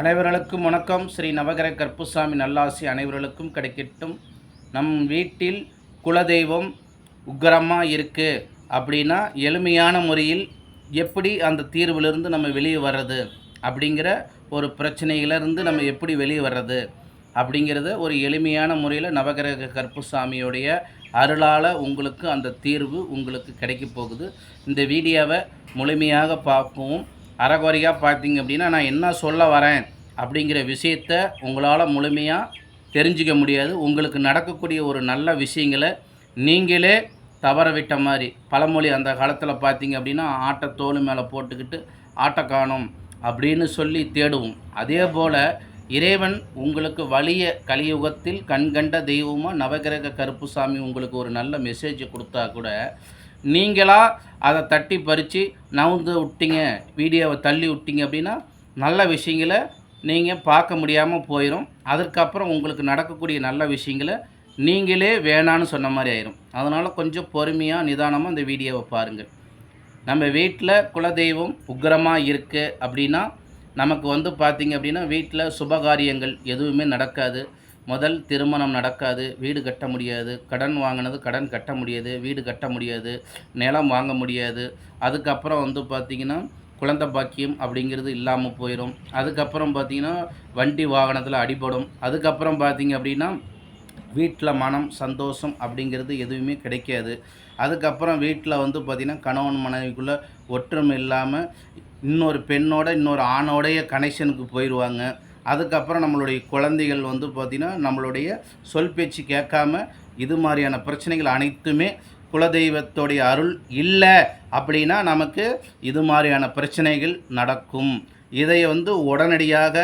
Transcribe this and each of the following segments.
அனைவர்களுக்கும் வணக்கம். ஸ்ரீ நவகர கற்புசாமி நல்லாசி அனைவர்களுக்கும் கிடைக்கட்டும். நம் வீட்டில் குலதெய்வம் உக்கரமாக இருக்குது அப்படின்னா எளிமையான முறையில் எப்படி அந்த தீர்விலிருந்து நம்ம வெளியே வர்றது அப்படிங்கிற ஒரு பிரச்சனையிலிருந்து நம்ம எப்படி வெளியே வர்றது அப்படிங்கிறத ஒரு எளிமையான முறையில் நவகிரக கற்புசாமியுடைய அருளால் உங்களுக்கு அந்த தீர்வு உங்களுக்கு கிடைக்க போகுது. இந்த வீடியோவை முழுமையாக பார்க்கவும் அறகுறையாக பார்த்தீங்க அப்படின்னா நான் என்ன சொல்ல வரேன் அப்படிங்கிற விஷயத்த உங்களால் முழுமையாக தெரிஞ்சிக்க முடியாது. உங்களுக்கு நடக்கக்கூடிய ஒரு நல்ல விஷயங்களை நீங்களே தவற விட்ட மாதிரி பழமொழி அந்த காலத்தில் பார்த்தீங்க அப்படின்னா ஆட்டை தோல் மேலே போட்டுக்கிட்டு ஆட்டை காணும் அப்படின்னு சொல்லி தேடுவோம். அதே போல் இறைவன் உங்களுக்கு வலிய கலியுகத்தில் கண்கண்ட தெய்வமாக நவகிரக கருப்புசாமி உங்களுக்கு ஒரு நல்ல மெசேஜ் கொடுத்தா கூட நீங்களாக அதை தட்டி பறித்து நவுந்து விட்டீங்க வீடியோவை தள்ளி விட்டீங்க அப்படின்னா நல்ல விஷயங்களை நீங்கள் பார்க்க முடியாமல் போயிடும் அதற்கப்புறம் உங்களுக்கு நடக்கக்கூடிய நல்ல விஷயங்களை நீங்களே வேணான்னு சொன்ன மாதிரி ஆயிரும். அதனால் கொஞ்சம் பொறுமையாக நிதானமாக இந்த வீடியோவை பாருங்கள் நம்ம வீட்டில் குலதெய்வம் உக்கிரமாக இருக்குது அப்படின்னா நமக்கு வந்து பார்த்திங்க அப்படின்னா வீட்டில் சுபகாரியங்கள் எதுவுமே நடக்காது. முதல் திருமணம் நடக்காது வீடு கட்ட முடியாது கடன் வாங்கினது கடன் கட்ட முடியாது வீடு கட்ட முடியாது நிலம் வாங்க முடியாது. அதுக்கப்புறம் வந்து பார்த்திங்கன்னா குழந்தை பாக்கியம் அப்படிங்கிறது இல்லாமல் போயிடும் அதுக்கப்புறம் பார்த்திங்கன்னா வண்டி வாகனத்தில் அடிபடும். அதுக்கப்புறம் பார்த்திங்க அப்படின்னா வீட்டில் மனம் சந்தோஷம் அப்படிங்கிறது எதுவுமே கிடைக்காது. அதுக்கப்புறம் வீட்டில் வந்து பார்த்திங்கன்னா கணவன் மனைவிக்குள்ளே ஒற்றுமை இல்லாமல் இன்னொரு பெண்ணோட இன்னொரு ஆணோடைய கனெக்ஷனுக்கு போயிடுவாங்க அதுக்கப்புறம் நம்மளுடைய குழந்தைகள் வந்து பார்த்திங்கன்னா நம்மளுடைய சொல் பேச்சு கேட்காம இது மாதிரியான பிரச்சனைகள் அனைத்துமே குலதெய்வத்தோடைய அருள் இல்லை அப்படின்னா நமக்கு இது மாதிரியான பிரச்சனைகள் நடக்கும். இதை வந்து உடனடியாக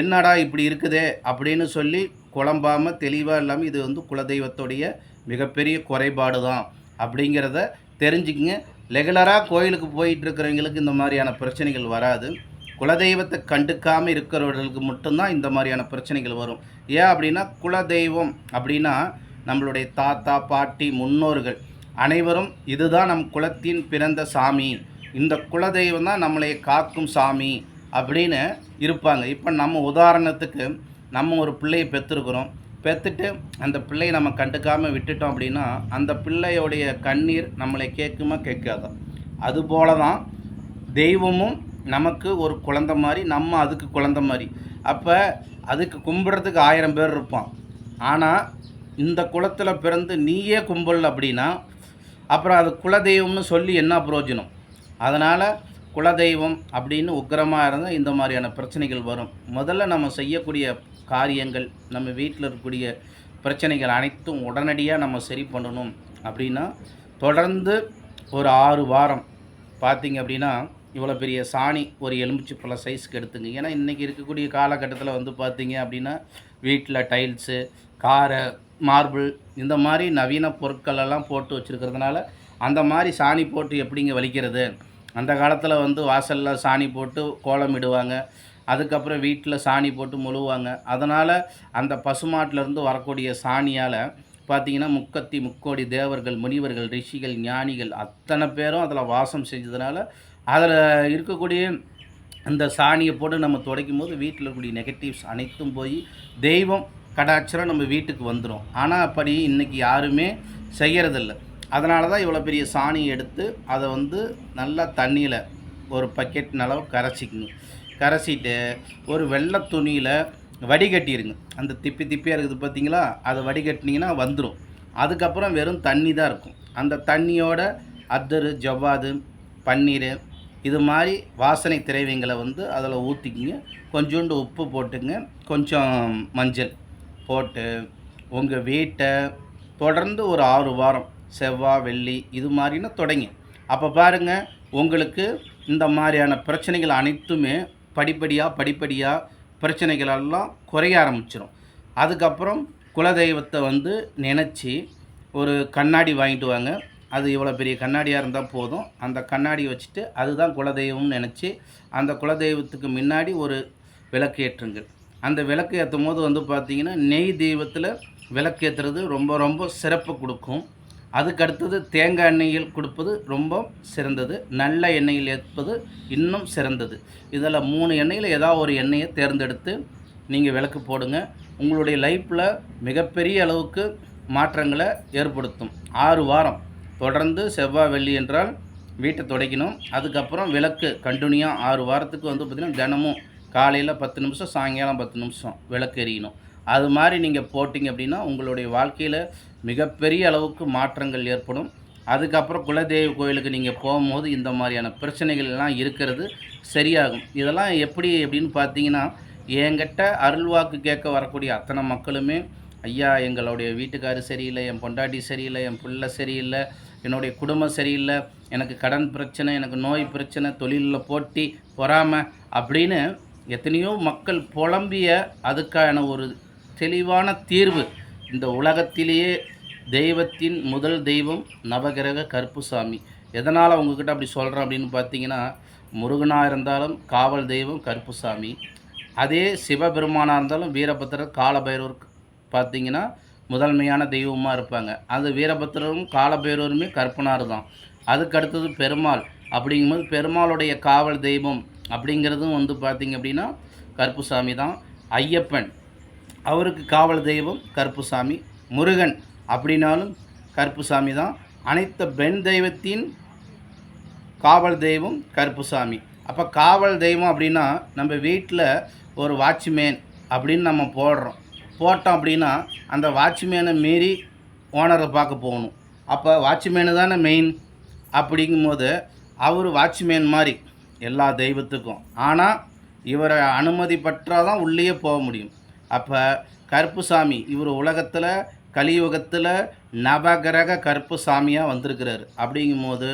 என்னடா இப்படி இருக்குதே அப்படின்னு சொல்லி குழம்பாமல் தெளிவாக இல்லாமல் இது வந்து குலதெய்வத்துடைய மிகப்பெரிய குறைபாடு தான் அப்படிங்கிறத தெரிஞ்சுக்கங்க. ரெகுலராக கோயிலுக்கு போயிட்டு இருக்கிறவங்களுக்கு இந்த மாதிரியான பிரச்சனைகள் வராது. குலதெய்வத்தை கண்டுக்காமல் இருக்கிறவர்களுக்கு மட்டும்தான் இந்த மாதிரியான பிரச்சனைகள் வரும். ஏன் அப்படின்னா குலதெய்வம் அப்படின்னா நம்மளுடைய தாத்தா பாட்டி முன்னோர்கள் அனைவரும் இதுதான் நம் குலத்தின் பிறந்த சாமி. இந்த குலதெய்வம் தான் நம்மளை காக்கும் சாமி அப்படின்னு இருப்பாங்க. இப்போ நம்ம உதாரணத்துக்கு நம்ம ஒரு பிள்ளையை பெற்றுருக்குறோம் பெற்றுட்டு அந்த பிள்ளையை நம்ம கண்டுக்காமல் விட்டுட்டோம் அப்படின்னா அந்த பிள்ளையோடைய கண்ணீர் நம்மளை கேட்குமா கேட்காதா? அதுபோல தான் தெய்வமும் நமக்கு ஒரு குழந்த மாதிரி நம்ம அதுக்கு குழந்த மாதிரி. அப்போ அதுக்கு கும்பிட்றதுக்கு ஆயிரம் பேர் இருப்பான். ஆனால் இந்த குளத்தில் பிறந்து நீயே கும்பல் அப்படின்னா அப்புறம் அது குலதெய்வம்னு சொல்லி என்ன பிரயோஜனம்? அதனால் குலதெய்வம் அப்படின்னு உக்கிரமாக இருந்தால் இந்த மாதிரியான பிரச்சனைகள் வரும். முதல்ல நம்ம செய்யக்கூடிய காரியங்கள் நம்ம வீட்டில் இருக்கக்கூடிய பிரச்சனைகள் அனைத்தும் உடனடியாக நம்ம சரி பண்ணணும் அப்படின்னா தொடர்ந்து ஒரு ஆறு வாரம். பார்த்தீங்க அப்படின்னா இவ்வளோ பெரிய சாணி ஒரு எலுமிச்சை பல சைஸ்க்கு எடுத்துங்க. ஏன்னா இன்றைக்கி இருக்கக்கூடிய காலகட்டத்தில் வந்து பார்த்திங்க அப்படின்னா வீட்டில் டைல்ஸு காரை மார்பிள் இந்த மாதிரி நவீன பொருட்களெல்லாம் போட்டு வச்சுருக்கிறதுனால அந்த மாதிரி சாணி போட்டு எப்படிங்க வலிக்கிறது? அந்த காலத்தில் வந்து வாசலில் சாணி போட்டு கோலம் இடுவாங்க. அதுக்கப்புறம் வீட்டில் சாணி போட்டு முழுவாங்க. அதனால் அந்த பசுமாட்டிலேருந்து வரக்கூடிய சாணியால் பார்த்தீங்கன்னா முக்கத்தி முக்கோடி தேவர்கள் முனிவர்கள் ரிஷிகள் ஞானிகள் அத்தனை பேரும் அதில் வாசம் செஞ்சதுனால அதில் இருக்கக்கூடிய அந்த சாணியை போட்டு நம்ம துடைக்கும் போது வீட்டில் இருக்கக்கூடிய நெகட்டிவ்ஸ் அனைத்தும் போய் தெய்வம் கடாச்சரம் நம்ம வீட்டுக்கு வந்துடும் ஆனால் அப்படி இன்றைக்கி யாருமே செய்கிறதில்ல அதனால தான் இவ்வளோ பெரிய சாணி எடுத்து அதை வந்து நல்லா தண்ணியில் ஒரு பக்கெட் அளவு கரைச்சிக்குங்க கரைச்சிட்டு ஒரு வெள்ளை துணியில் வடிகட்டிடுங்க அந்த திப்பி திப்பியாக இருக்குது பார்த்தீங்களா அதை வடிகட்டினீங்கன்னா வந்துடும் அதுக்கப்புறம் வெறும் தண்ணி தான் இருக்கும். அந்த தண்ணியோட அதரு ஜவ்வாது பன்னீர் இது மாதிரி வாசனை திரைவங்களை வந்து அதில் ஊற்றிக்கிங்க கொஞ்சோண்டு உப்பு போட்டுங்க. கொஞ்சம் மஞ்சள் போட்டு உங்கள் வீட்டை தொடர்ந்து ஒரு ஆறு வாரம் செவ்வாய் வெள்ளி இது மாதிரின்னு தொடங்கி. அப்போ பாருங்கள் உங்களுக்கு இந்த மாதிரியான பிரச்சனைகள் அனைத்துமே படிப்படியாக படிப்படியாக பிரச்சனைகளெல்லாம் குறைய ஆரம்பிச்சிடும் அதுக்கப்புறம் குலதெய்வத்தை வந்து நினச்சி ஒரு கண்ணாடி வாங்கிட்டு வாங்க. அது இவ்வளோ பெரிய கண்ணாடியாக இருந்தால் போதும். அந்த கண்ணாடி வச்சுட்டு அதுதான் குலதெய்வம்னு நினச்சி அந்த குலதெய்வத்துக்கு முன்னாடி ஒரு விளக்கு ஏற்றுங்கள் அந்த விளக்கு ஏற்றும் போது வந்து பார்த்திங்கன்னா நெய் தெய்வத்தில் விளக்கு ஏற்றுறது ரொம்ப ரொம்ப சிறப்பு கொடுக்கும். அதுக்கு அடுத்தது தேங்காய் எண்ணெயில் கொடுப்பது ரொம்ப சிறந்தது. நல்ல எண்ணெயில் ஏற்பது இன்னும் சிறந்தது. இதில் மூணு எண்ணெயில் ஏதாவது ஒரு எண்ணெயை தேர்ந்தெடுத்து நீங்கள் விளக்கு போடுங்க. உங்களுடைய லைஃப்பில் மிகப்பெரிய அளவுக்கு மாற்றங்களை ஏற்படுத்தும். ஆறு வாரம். தொடர்ந்து செவ்வாய் வெள்ளி என்றால் வீட்டை துடைக்கணும் அதுக்கப்புறம் விளக்கு கண்டினியூவாக ஆறு வாரத்துக்கு வந்து பார்த்திங்கன்னா தினமும் காலையில் பத்து நிமிஷம் சாயங்காலம் பத்து நிமிஷம் விளக்கு எரியணும். அது மாதிரி நீங்கள் போட்டிங்க அப்படின்னா உங்களுடைய வாழ்க்கையில் மிகப்பெரிய அளவுக்கு மாற்றங்கள் ஏற்படும். அதுக்கப்புறம் குலதெய்வ கோயிலுக்கு நீங்கள் போகும்போது இந்த மாதிரியான பிரச்சனைகள் எல்லாம் இருக்கிறது சரியாகும். இதெல்லாம் எப்படி அப்படின்னு பார்த்தீங்கன்னா என்கிட்ட அருள்வாக்கு கேட்க வரக்கூடிய அத்தனை மக்களுமே ஐயா எங்களுடைய வீட்டுக்காரர் சரியில்லை என் பொண்டாட்டி சரியில்லை என் பிள்ளை சரியில்லை என்னுடைய குடும்பம் சரியில்லை எனக்கு கடன் பிரச்சனை எனக்கு நோய் பிரச்சனை தொழிலில் போட்டி பொறாமை அப்படின்னு எத்தனையோ மக்கள் புலம்பிய அதுக்கான ஒரு தெளிவான தீர்வு இந்த உலகத்திலேயே தெய்வத்தின் முதல் தெய்வம் நவகிரக கருப்புசாமி. எதனால் அவங்கக்கிட்ட அப்படி சொல்கிறேன் அப்படின்னு பார்த்தீங்கன்னா முருகனாக இருந்தாலும் காவல் தெய்வம் கருப்புசாமி. அதே சிவபெருமானாக இருந்தாலும் வீரபத்திரர் காலபைரவர் பார்த்தீங்கன்னா முதன்மையான தெய்வமாக இருப்பாங்க. அது வீரபத்திரரும் காலபேரூருமே கற்பனார் தான். அதுக்கு அடுத்தது பெருமாள். அப்படிங்கும்போது பெருமாளுடைய காவல் தெய்வம் அப்படிங்கிறதும் வந்து பார்த்திங்க அப்படின்னா கருப்புசாமி தான். ஐயப்பன். அவருக்கு காவல் தெய்வம் கருப்புசாமி. முருகன் அப்படின்னாலும் கருப்புசாமி தான். அனைத்து பெண் தெய்வத்தின் காவல் தெய்வம் கருப்புசாமி. அப்போ காவல் தெய்வம் அப்படின்னா நம்ம வீட்டில் ஒரு வாட்ச்மேன் அப்படின்னு நம்ம போடுறோம். போட்டோம் அப்படின்னா அந்த வாட்ச்மேனை மீறி ஓனரை பார்க்க போகணும். அப்போ வாட்ச்மேனு தானே மெயின் அப்படிங்கும்போது அவர் வாட்ச்மேன் மாதிரி எல்லா தெய்வத்துக்கும். ஆனால் இவரை அனுமதி பற்றாதான் தான் உள்ளேயே போக முடியும். அப்போ கருப்புசாமி இவர் உலகத்தில் கலியுகத்தில் நவகிரக கருப்புசாமியாக வந்திருக்கிறாரு. அப்படிங்கும்போது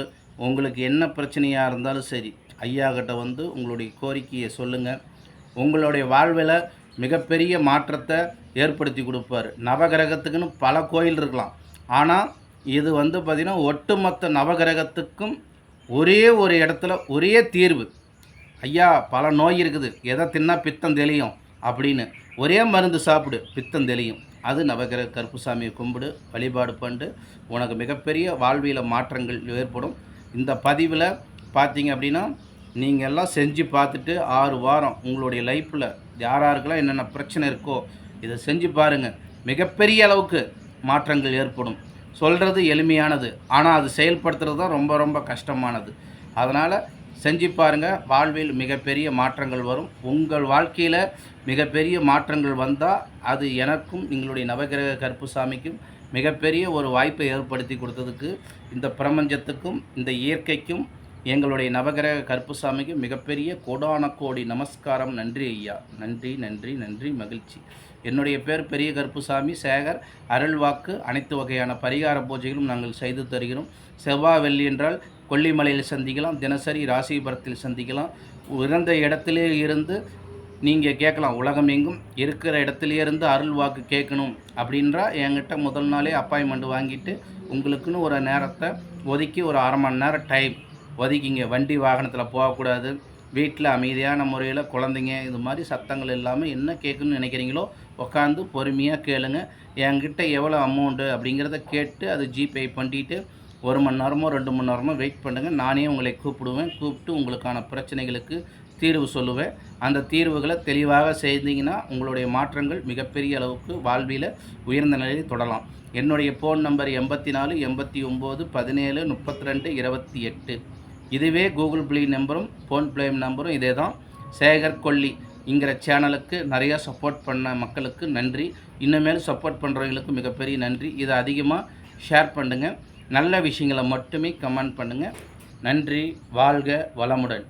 உங்களுக்கு என்ன பிரச்சனையாக இருந்தாலும் சரி ஐயா கிட்ட வந்து உங்களுடைய கோரிக்கையை சொல்லுங்கள் உங்களுடைய வாழ்வில் மிகப்பெரிய மாற்றத்தை ஏற்படுத்தி கொடுப்பார். நவகிரகத்துக்குன்னு பல கோயில் இருக்கலாம். ஆனால் இது வந்து பார்த்திங்கன்னா ஒட்டுமொத்த நவகிரகத்துக்கும் ஒரே ஒரு இடத்துல ஒரே தீர்வு. ஐயா பல நோய் இருக்குது. எதை தின்னா பித்தம் தெளியும் அப்படின்னு. ஒரே மருந்து சாப்பிடு பித்தம் தெளியும். அது நவகிரக கருப்புசாமியை கும்பிடு வழிபாடு பண்ணு உனக்கு மிகப்பெரிய வாழ்வியல் மாற்றங்கள் ஏற்படும். இந்த பதிவில் பார்த்தீங்க அப்படின்னா நீங்கள் எல்லாம் செஞ்சு பார்த்துட்டு ஆறு வாரம் உங்களுடைய லைஃப்பில் யாராருக்கெல்லாம் என்னென்ன பிரச்சனை இருக்கோ இதை செஞ்சு பாருங்கள் மிகப்பெரிய அளவுக்கு மாற்றங்கள் ஏற்படும். சொல்கிறது எளிமையானது. ஆனால் அது செயல்படுத்துறது தான் ரொம்ப ரொம்ப கஷ்டமானது. அதனால் செஞ்சு பாருங்கள் வாழ்வில் மிகப்பெரிய மாற்றங்கள் வரும். உங்கள் வாழ்க்கையில் மிகப்பெரிய மாற்றங்கள் வந்தால் அது எனக்கும் எங்களுடைய நவகிரக கருப்புசாமிக்கும் மிகப்பெரிய ஒரு வாய்ப்பை ஏற்படுத்தி கொடுத்ததுக்கு இந்த பிரபஞ்சத்துக்கும் இந்த இயற்கைக்கும் எங்களுடைய நவகிரக கருப்புசாமிக்கு மிகப்பெரிய கோடான கோடி நமஸ்காரம். நன்றி ஐயா. நன்றி நன்றி நன்றி. மகிழ்ச்சி. என்னுடைய பேர் பெரிய கருப்புசாமி. சேகர் அருள்வாக்கு அனைத்து வகையான பரிகார பூஜைகளும் நாங்கள் செய்து தருகிறோம். செவ்வாய் வெள்ளி என்றால் கொல்லிமலையில் சந்திக்கலாம் தினசரி ராசிபுரத்தில் சந்திக்கலாம். இறந்த இடத்திலே இருந்து நீங்கள் கேட்கலாம் உலகம் எங்கும் இருக்கிற இடத்துலே இருந்து அருள் வாக்கு கேட்கணும் அப்படின்றா என்கிட்ட முதல் நாளே அப்பாயின்மெண்ட் வாங்கிட்டு உங்களுக்குன்னு ஒரு நேரத்தை ஒதுக்கி ஒரு அரை மணி நேரம் டைம் ஒதுக்கிங்க. வண்டி வாகனத்தில் போகக்கூடாது. வீட்டில் அமைதியான முறையில் குழந்தைங்க இது மாதிரி சத்தங்கள் இல்லாமல் என்ன கேட்கணும்னு நினைக்கிறீங்களோ உட்காந்து பொறுமையாக கேளுங்க. என்கிட்ட எவ்வளோ அமௌண்ட்டு அப்படிங்கிறத கேட்டு அது ஜிபே பண்ணிட்டு ஒரு மணி நேரமோ ரெண்டு மணி நேரமோ வெயிட் பண்ணுங்கள் நானே உங்களை கூப்பிடுவேன். கூப்பிட்டு உங்களுக்கான பிரச்சனைகளுக்கு தீர்வு சொல்லுவேன். அந்த தீர்வுகளை தெளிவாக செய்தீங்கன்னா உங்களுடைய மாற்றங்கள் மிகப்பெரிய அளவுக்கு வாழ்வியில் உயர்ந்த நிலையில் தொடரலாம் என்னுடைய ஃபோன் நம்பர் எண்பத்தி நாலு எண்பத்தி ஒம்பது பதினேழு முப்பத்தி ரெண்டு இருபத்தி எட்டு. இதுவே கூகுள் ப்ளே நம்பரும் ஃபோன் ப்ளே நம்பரும் இதே தான் சேகர் கொல்லி இங்கிற சேனலுக்கு நிறையா சப்போர்ட் பண்ண மக்களுக்கு நன்றி. இன்னுமேலும் சப்போர்ட் பண்ணுறவங்களுக்கு மிகப்பெரிய நன்றி. இதை அதிகமாக ஷேர் பண்ணுங்கள் நல்ல விஷயங்களை மட்டுமே கமெண்ட் பண்ணுங்கள் நன்றி வாழ்க வளமுடன்.